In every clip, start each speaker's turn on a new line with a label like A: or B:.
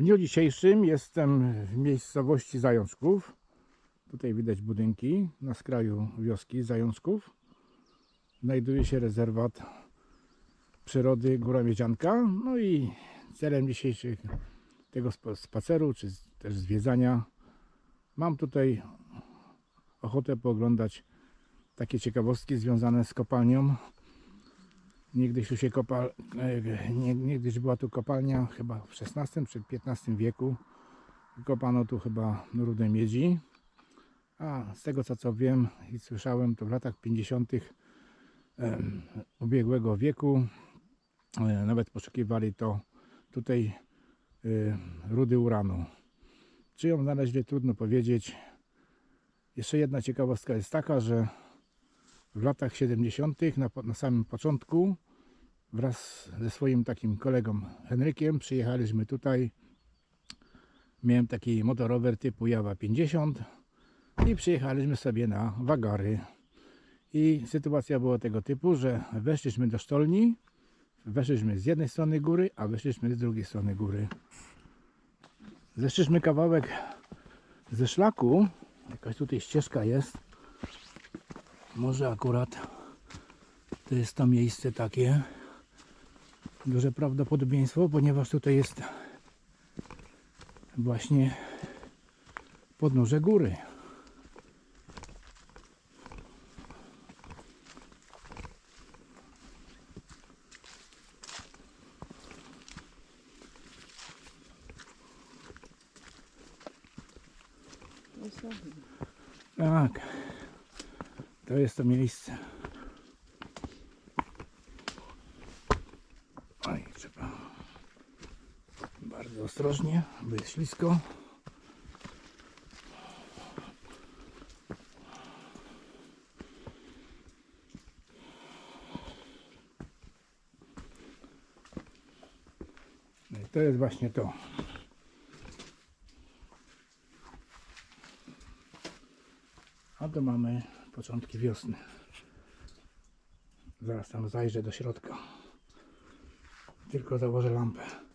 A: W dniu dzisiejszym jestem w miejscowości Zajączków. Tutaj widać budynki na skraju wioski Zajączków. Znajduje się rezerwat przyrody Góra Miedzianka. No i celem dzisiejszego tego spa- spaceru, czy też zwiedzania, mam tutaj ochotę pooglądać takie ciekawostki związane z kopalnią. Niegdyś tu się kopal, e, nie, niegdyś była tu kopalnia chyba w XVI czy XV wieku. Kopano tu chyba rudę miedzi. A z tego co, co wiem i słyszałem, to w latach 50. em, ubiegłego wieku e, nawet poszukiwali to tutaj e, rudy uranu. Czy ją znaleźli, trudno powiedzieć. Jeszcze jedna ciekawostka jest taka, że w latach 70. Na, na samym początku wraz ze swoim takim kolegą Henrykiem przyjechaliśmy tutaj. Miałem taki motorower typu Jawa 50 i przyjechaliśmy sobie na wagary. I sytuacja była tego typu, że weszliśmy do sztolni, weszliśmy z jednej strony góry, a weszliśmy z drugiej strony góry. Zeszliśmy kawałek ze szlaku, jakaś tutaj ścieżka jest. Może akurat to jest to miejsce takie. Duże prawdopodobieństwo, ponieważ tutaj jest właśnie podnóże góry. Tak, to jest to miejsce. Oj, trzeba bardzo ostrożnie, bo jest ślisko. No i to jest właśnie to. A to mamy początki wiosny. Zaraz tam zajrzę do środka. Tylko założę lampę.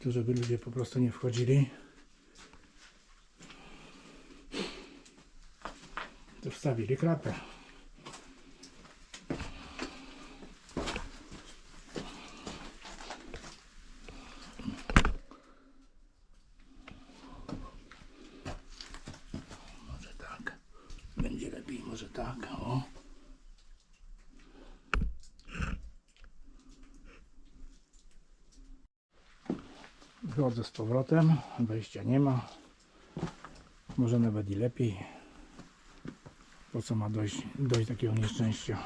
A: Tu, żeby ludzie po prostu nie wchodzili. Tu wstawili kratę. Może tak. Będzie lepiej, może tak. O. Wychodzę z powrotem. Wejścia nie ma. Może nawet i lepiej. Po co ma dojść, dojść do takiego nieszczęścia?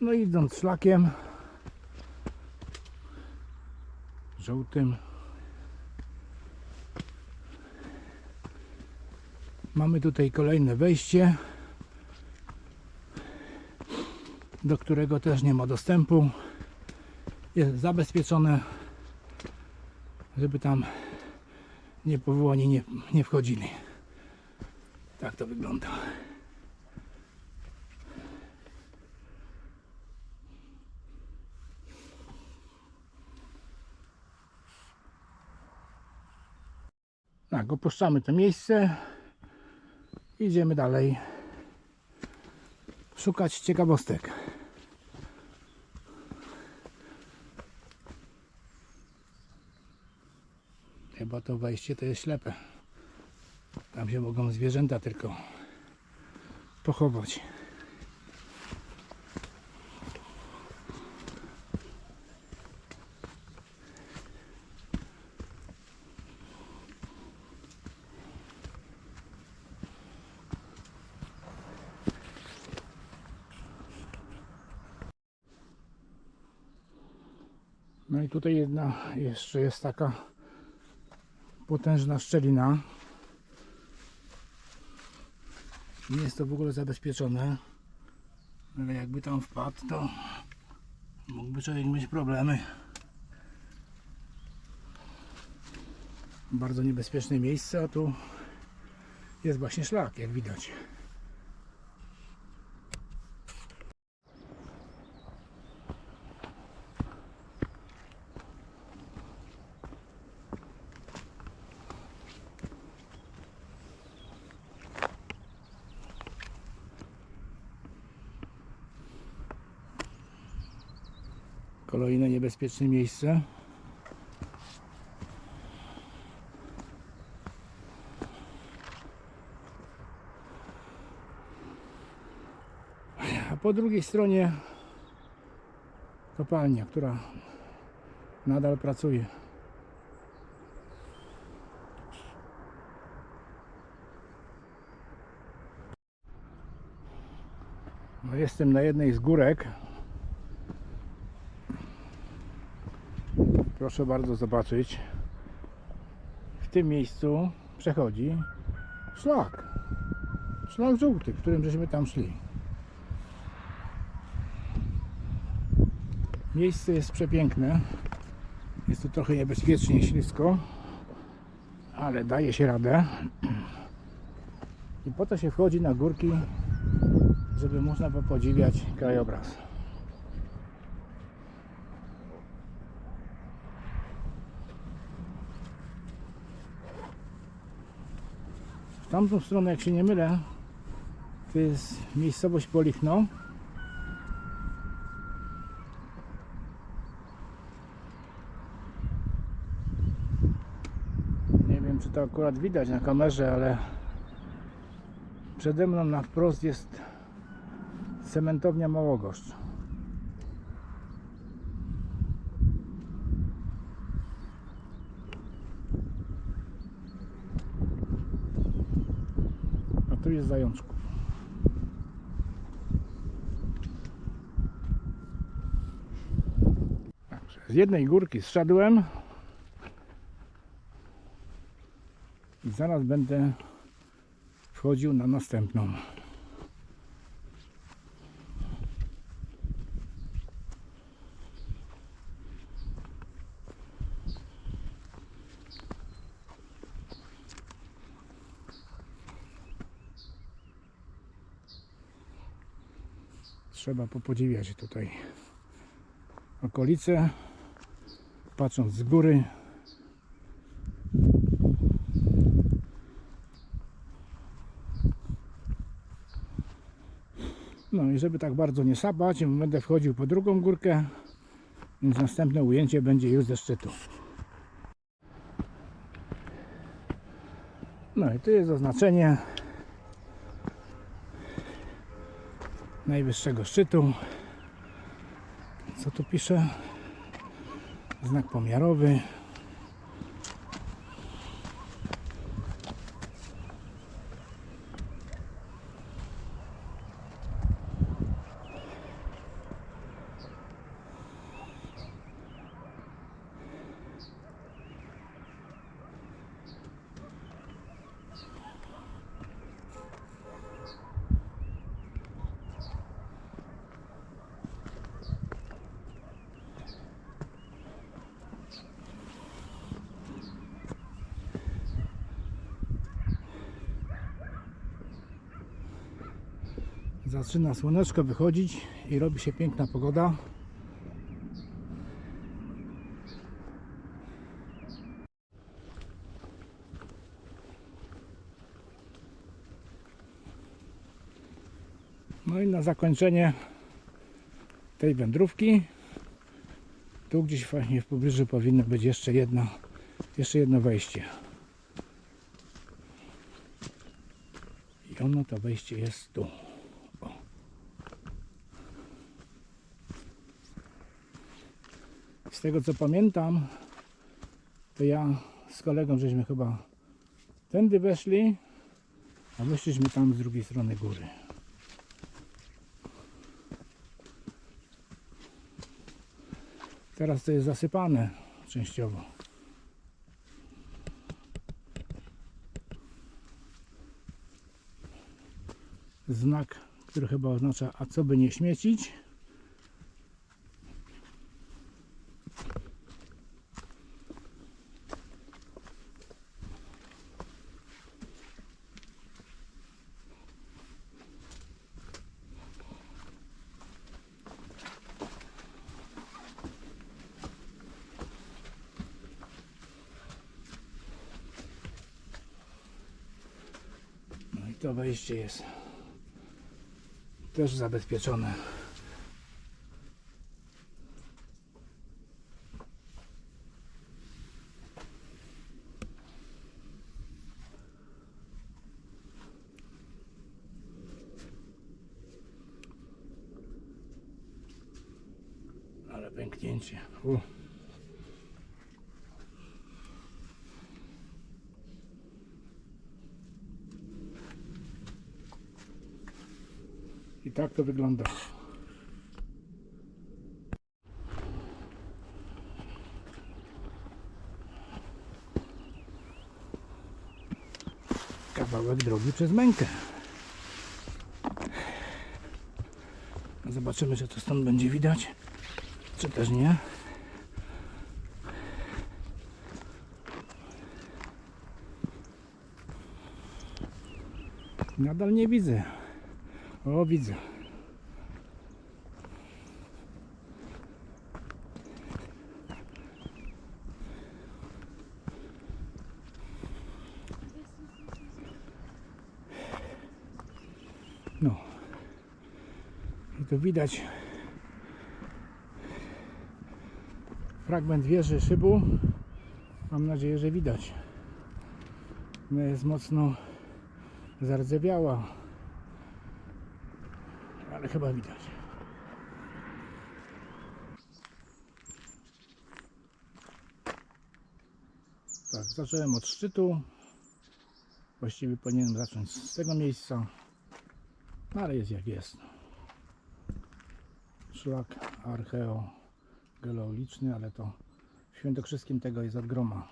A: No idąc szlakiem żółtym mamy tutaj kolejne wejście do którego też nie ma dostępu jest zabezpieczone żeby tam niepowołani nie, nie wchodzili. Tak to wygląda. Tak, opuszczamy to miejsce. Idziemy dalej szukać ciekawostek. Chyba to wejście to jest ślepe. Tam się mogą zwierzęta tylko pochować. No i tutaj jedna jeszcze jest taka potężna szczelina. Nie jest to w ogóle zabezpieczone. Ale jakby tam wpadł, to Mógłby człowiek mieć problemy. Bardzo niebezpieczne miejsce, a tu jest właśnie szlak, jak widać. Kolejne niebezpieczne miejsce. A po drugiej stronie kopalnia, która nadal pracuje. No jestem na jednej z górek. Proszę bardzo zobaczyć. W tym miejscu przechodzi szlak. Szlak żółty, którym żeśmy tam szli. Miejsce jest przepiękne. Jest tu trochę niebezpiecznie ślisko, ale daje się radę. I po to się wchodzi na górki, żeby można było podziwiać krajobraz. Tamtą stronę, jak się nie mylę, to jest miejscowość Polichno. Nie wiem, czy to akurat widać na kamerze, ale przede mną na wprost jest cementownia Małogoszcz. Jest zajączków. Z jednej górki zszedłem i zaraz będę wchodził na następną. Trzeba popodziwiać tutaj okolice, patrząc z góry. No i żeby tak bardzo nie sapać, będę wchodził po drugą górkę, więc następne ujęcie będzie już ze szczytu. No i tu jest oznaczenie najwyższego szczytu. Co tu pisze? Znak pomiarowy. Zaczyna słoneczko wychodzić i robi się piękna pogoda. No i na zakończenie tej wędrówki tu gdzieś właśnie w pobliżu powinno być jeszcze jedno, jeszcze jedno wejście. I ono to wejście jest tu. Z tego co pamiętam, to ja z kolegą żeśmy chyba tędy weszli, a wyszliśmy tam z drugiej strony góry. Teraz to jest zasypane częściowo. Znak, który chyba oznacza, a co by nie śmiecić. To wejście jest też zabezpieczone. Ale pęknięcie. U. tak to wygląda. Kawałek drogi przez mękę. Zobaczymy, czy to stąd będzie widać, czy też nie. Nadal nie widzę. O, widzę. No. I tu widać fragment wieży szybu. Mam nadzieję, że widać. Ona jest mocno zardzewiała chyba widać. Tak, zacząłem od szczytu. Właściwie powinienem zacząć z tego miejsca, no ale jest jak jest. Szlak archeogeologiczny, ale to w Świętokrzyskim tego jest od groma.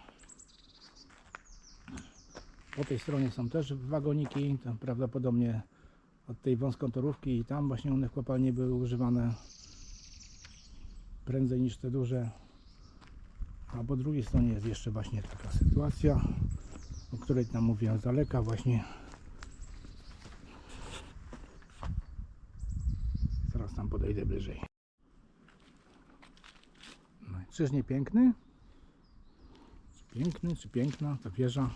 A: Po tej stronie są też wagoniki, tam prawdopodobnie od tej wąskotorówki i tam właśnie one w kopalni były używane prędzej niż te duże. A po drugiej stronie jest jeszcze właśnie taka sytuacja o której tam mówiłem z daleka właśnie. Zaraz tam podejdę bliżej. No czyż nie piękny? czy piękny, czy piękna ta wieża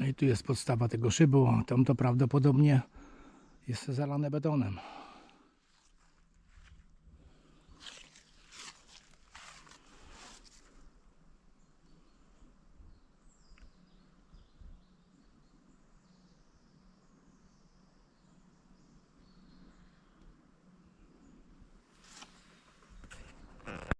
A: No i tu jest podstawa tego szybu, tam to prawdopodobnie jest zalane betonem.